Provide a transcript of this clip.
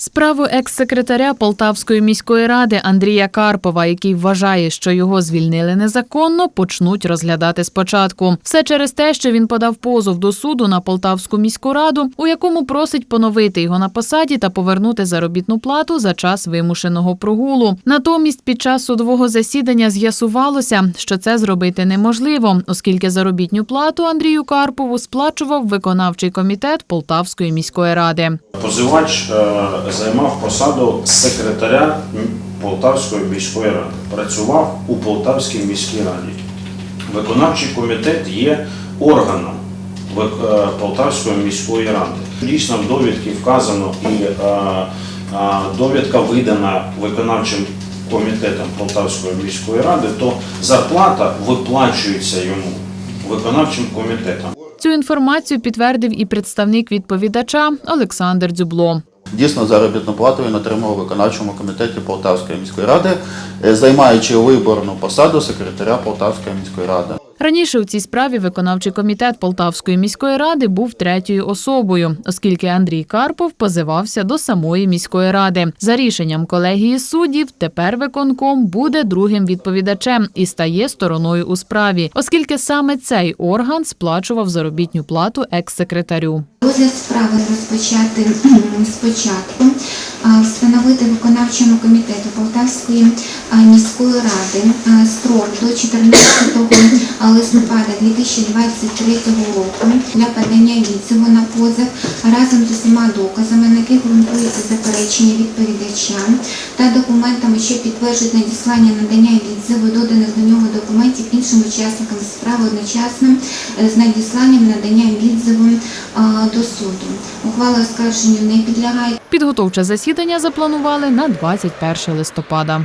Справу екс-секретаря Полтавської міської ради Андрія Карпова, який вважає, що його звільнили незаконно, почнуть розглядати спочатку. Все через те, що він подав позов до суду на Полтавську міську раду, у якому просить поновити його на посаді та повернути заробітну плату за час вимушеного прогулу. Натомість, під час судового засідання з'ясувалося, що це зробити неможливо, оскільки заробітню плату Андрію Карпову сплачував виконавчий комітет Полтавської міської ради. Позивач е, займав посаду секретаря Полтавської міської ради. Працював у Полтавській міській раді. Виконавчий комітет є органом е, Полтавської міської ради. Дійсно, в довідці вказано і е, е, довідка видана виконавчим комітетом Полтавської міської ради, то зарплата виплачується йому виконавчим комітетом. Цю інформацію підтвердив і представник відповідача Олександр Дзюбло. Дійсно, заробітну плату він отримав у виконавчому комітеті Полтавської міської ради, е, займаючи виборну посаду секретаря Полтавської міської ради. Раніше у цій справі виконавчий комітет Полтавської міської ради був третьою особою, оскільки Андрій Карпов позивався до самої міської ради. За рішенням колегії суддів, тепер виконком буде другим відповідачем і стає стороною у справі, оскільки саме цей орган сплачував заробітню плату екс-секретарю. Розгляд справи розпочати спочатку, встановити виконавчому комітету Полтавської міської ради строк до 14 листопада 2023 року для подання відзиву на позов разом з усіма доказами, на яких ґрунтується заперечення відповідача та документами, що підтверджують надіслання надання відзиву доданих до нього документів іншим учасникам справи одночасно е, з надісланням надання відзиву до суду. Ухвала оскарженню не підлягає. Підготовче засідання запланували на 21 листопада.